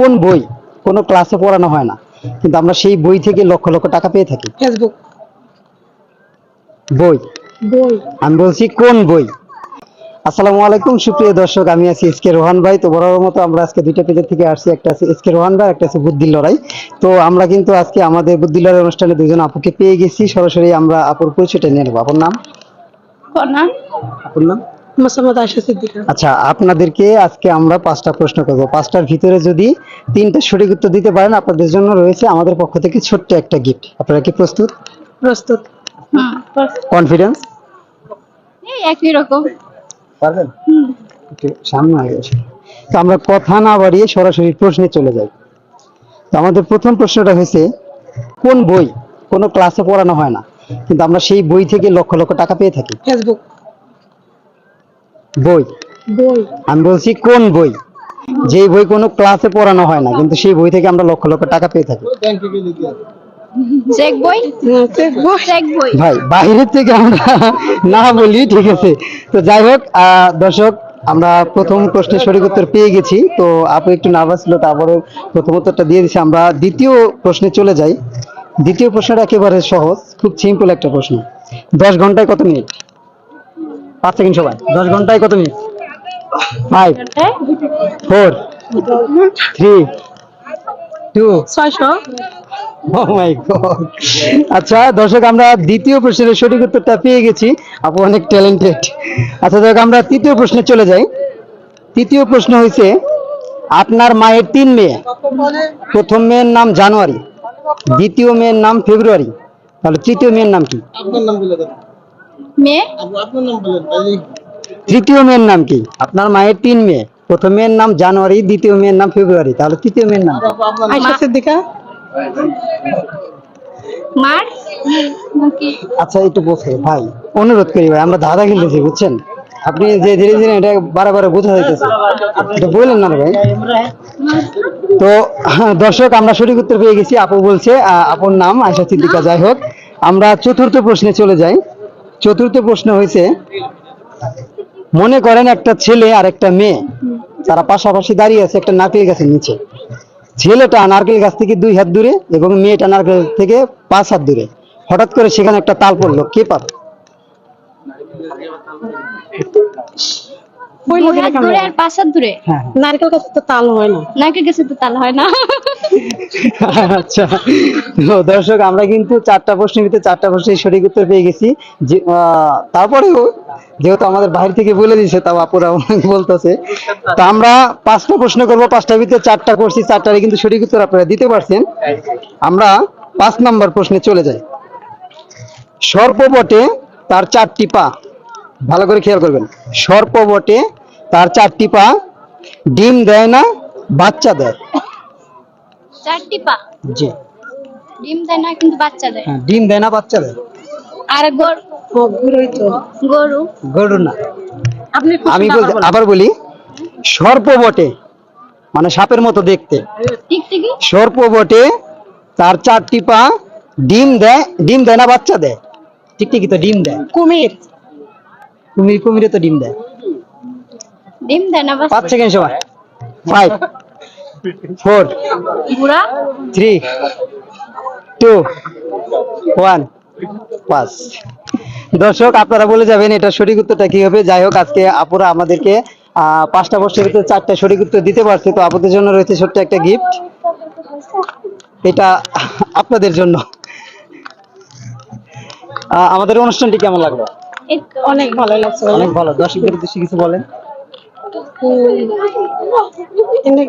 কোন বই কোনো ক্লাসে পড়ানো হয় না। কিন্তু আমরা সেই বই থেকে লক্ষ লক্ষ টাকা পেয়ে থাকি। ফেসবুক বই? বই। আমি বলছি কোন বই? আসসালামু আলাইকুম সুপ্রিয় দর্শক আমি আছি এস কে রোহান ভাই। তো বরাবর মতো আমরা আজকে দুইটা পেজের থেকে আসছি। একটা আছে এস কে রোহান ভাই একটা আছে বুদ্ধির লড়াই। তো আমরা কিন্তু আজকে আমাদের বুদ্ধির লড়াই অনুষ্ঠানে দুজন আপুকে পেয়ে গেছি। সরাসরি আমরা আপুর পরিচয়টা নিয়ে নেব। আপুর নাম? আপুর নাম? মোসাম্মদ আয়সা সিদ্দিকা। আচ্ছা আপনাদেরকে আজকে আমরা পাঁচটা প্রশ্ন করব। পাঁচটার ভিতরে যদি তিনটা সঠিক উত্তর দিতে পারেন আপনাদের জন্য রয়েছে আমাদের পক্ষ থেকে ছোট্ট একটা গিফট আপনারা কি প্রস্তুত? প্রস্তুত। কনফিডেন্স একই রকম। পারবেন? সামনে আগে তো আমরা কথা না বাড়িয়ে সরাসরি প্রশ্নে চলে যাই। তো আমাদের প্রথম প্রশ্নটা হয়েছে কোন বই কোনো ক্লাসে পড়ানো হয় না কিন্তু আমরা সেই বই থেকে লক্ষ লক্ষ টাকা পেয়ে থাকি? ফেসবুক বই? বই। আমি বলছি কোন বই? যেই বই কোনো ক্লাসে পড়ানো হয় না কিন্তু সেই বই থেকে আমরা লক্ষ লক্ষ টাকা পেয়ে থাকি। চেক বই? চেক বই। চেক বই। ভাই বাইরের থেকে আমরা না বলি ঠিক আছে। তো যাই হোক আহ, দর্শক আমরা প্রথম প্রশ্নের সঠিক উত্তর পেয়ে গেছি। তো আপু একটু নার্ভাস ছিল তারপরে প্রথম উত্তরটা দিয়ে দিছি আমরা দ্বিতীয় প্রশ্নে চলে যাই। দ্বিতীয় প্রশ্নটা একেবারে সহজ খুব সিম্পল একটা প্রশ্ন। দশ ঘন্টায় কত মিনিট পাঁচ সেকেন্ড সবাই দশ ঘন্টায় কত minute five four three two ছয়শো। ও মাই গড আচ্ছা দর্শক আমরা দ্বিতীয় প্রশ্নের সঠিক উত্তরটা পেয়ে গেছি। আপু অনেক ট্যালেন্টেড আচ্ছা দর্শক আমরা তৃতীয় প্রশ্নে চলে যাই। তৃতীয় প্রশ্ন হয়েছে আপনার মায়ের তিন মেয়ে। প্রথম মেয়ের নাম জানুয়ারি দ্বিতীয় মেয়ের নাম ফেব্রুয়ারি। তাহলে তৃতীয় মেয়ের নাম কি? মেয়ে তৃতীয় মেয়ের নাম কি? আপনার মায়ের তিন মেয়ে। প্রথম মেয়ের নাম জানুয়ারি দ্বিতীয় মেয়ের নাম ফেব্রুয়ারি। তাহলে তৃতীয় মেয়ের নাম। আয়সা সিদ্দিকা মার? আচ্ছা একটু বসে ভাই। অনুরোধ করি ভাই আমরা ধাঁধা খেলতেছি বুঝছেন? আপনি যে ধীরে ধীরে এটা বারে বারে বোঝা যাইতেছে। এটা বললেন না ভাই? তো দর্শক আমরা সঠিক উত্তর পেয়ে গেছি। আপু বলছে আপুর নাম আয়সা সিদ্দিকা যাই হোক। আমরা চতুর্থ প্রশ্নে চলে যাই। চতুর্থ প্রশ্ন হয়েছে, মনে করেন একটা ছেলে আর একটা মেয়ে তারা পাশাপাশি দাঁড়িয়ে আছে, একটা নারকেল গাছের নিচে। ছেলেটা নারকেল গাছ থেকে দুই হাত দূরে এবং মেয়েটা নারকেল থেকে পাঁচ হাত দূরে। হঠাৎ করে সেখানে একটা তাল পড়ল, কে পাবে দূরে আর পাঁচ দূরে হ্যাঁ নারকেল গাছে তো তাল হয় না। নাকি গেছে তো তাল হয় না। আচ্ছা। দর্শক আমরা কিন্তু চারটা প্রশ্নের ভিতরে চারটা প্রশ্নের সঠিক উত্তর পেয়ে গেছি। তারপরেও যেহেতু আমাদের বাইরে থেকে বলে দিয়েছে তাও আপুরা বলতেছে। তো আমরা পাঁচটা প্রশ্ন করব। পাঁচটার ভিতরে চারটা করছি চারটারে কিন্তু সঠিক উত্তর আপনারা দিতে পারছেন। আমরা পাঁচ নাম্বার প্রশ্নে চলে যাই। সর্পবটে তার চারটি পা। ভালো করে খেয়াল করবেন। সর্প বটে তার চারটি পা ডিম দেয় না বাচ্চা দেয়। চারটি পা? জি। ডিম দেয় না কিন্তু বাচ্চা দেয়। হ্যাঁ, ডিম দেয় না বাচ্চা দেয়। আর গরু গরু। গরু না। আপনি আমি বলতে আবার বলি সর্প বটে মানে সাপের মতো দেখতে। সর্প বটে তার চারটি পা ডিম দেয় ডিম দেয় না বাচ্চা দেয়। ঠিক ঠিকই তো ডিম দেয়। কুমির। কুমির কুমিরে তো ডিম দেয়? ডিম দেয় না পাঁচ সেকেন্ড সময়। Five four three two one পাঁচ দর্শক আপনারা বলে যাবেন এটা সঠিক উত্তরটা কি হবে? যাই হোক আজকে আপুরা আমাদেরকে আহ, পাঁচটা বছরের ভিতরে চারটা সঠিক উত্তর দিতে পারছে। তো আপুদের জন্য রয়েছে ছোট্ট একটা গিফট এটা আপনাদের জন্য। আমাদের অনুষ্ঠানটি কেমন লাগল? অনেক ভালো লাগছে অনেক ভালো দর্শকদের উদ্দেশ্যে কিছু বলেন।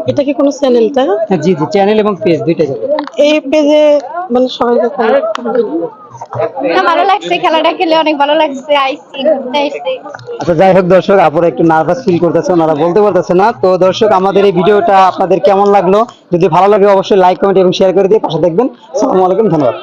এটা- কি কোনো চ্যানেলটা হ্যাঁ, জি জি চ্যানেল এবং পেজ দুইটা যাবে। এই পেজে মানে সবাই ভালো লাগছে খেলাটা খেলে অনেক ভালো লাগছে আইসি আচ্ছা যাই হোক দর্শক আপনারা একটু নার্ভাস ফিল করতেছে ওনারা বলতে পারতেছে না। তো দর্শক আমাদের এই ভিডিওটা আপনাদের কেমন লাগল? যদি ভালো লাগে অবশ্যই লাইক কমেন্ট এবং শেয়ার করে দিয়ে পাশে দেখবেন। আসসালামু আলাইকুম ধন্যবাদ।